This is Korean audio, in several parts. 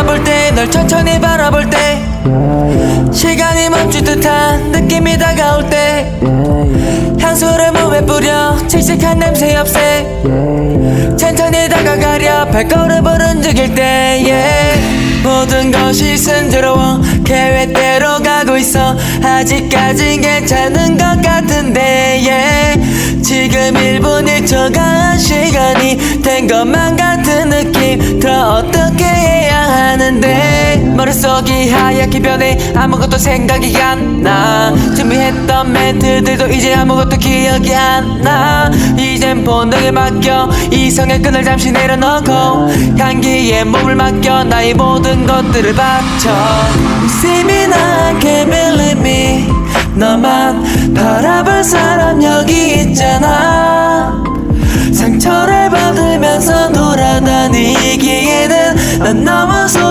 바라볼 때 널 천천히 바라볼 때. 시간이 멈춘 듯한 느낌이 다가올 때. 향수를 몸에 뿌려 칙칙한 냄새 없애. 천천히 다가가려 발걸음을 움직일 때 yeah. 모든 것이 순조로워 계획대로 가고 있어. 아직까진 괜찮은 것 같은데 yeah. 지금 1분 1초가 한 시간이 된 것만 같은 느낌. 더 어떻게 하는데 머릿속이 하얗게 변해 아무것도 생각이 안 나. 준비했던 멘트들도 이제 아무것도 기억이 안 나. 이젠 본능에 맡겨 이성의 끈을 잠시 내려놓고 향기에 몸을 맡겨 나의 모든 것들을 바쳐. now, can't believe me 너만 바라볼 사람 여기 있잖아. 상처를 받으면서 돌아다니기에는 난 너무 그러니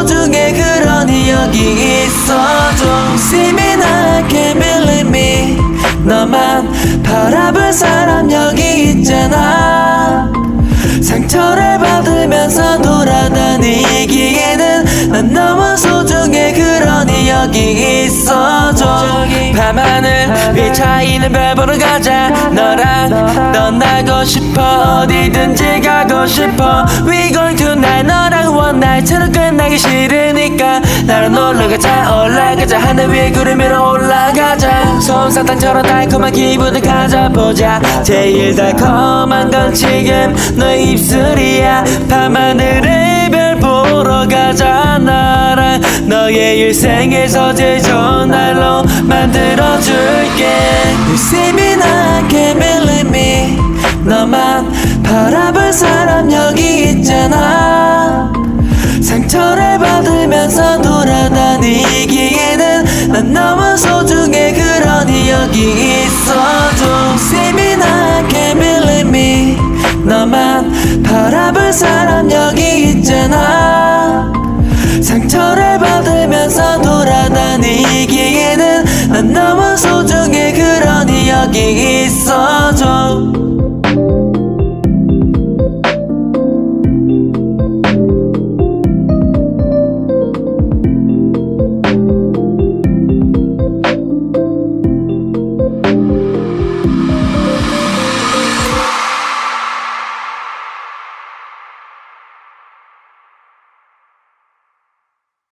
여기 있어줘 See me now, can't believe me 너만 바라볼 사람 여기 있잖아. 상처를 받으면서 돌아다니기에는 난 너무 소중해. 그러니 여기 있어줘. 밤하늘 위에 차이는 별 보러 가자. 너랑 떠나고 싶어. 어디든지 가고 싶어. We going tonight. 너랑 one night처럼 끝나기 싫으니까 놀러가자 올라가자 하늘 위에 구름 위로 올라가자. 솜사탕처럼 달콤한 기분을 가져보자. 제일 달콤한 건 지금 너의 입술이야. 밤하늘의 별 보러 가자. 나랑 너의 일생에서 제일 좋은 날로 만들어줄게. now, can't believe me 너만 바라볼 사람 여기 있잖아 여기 있어줘.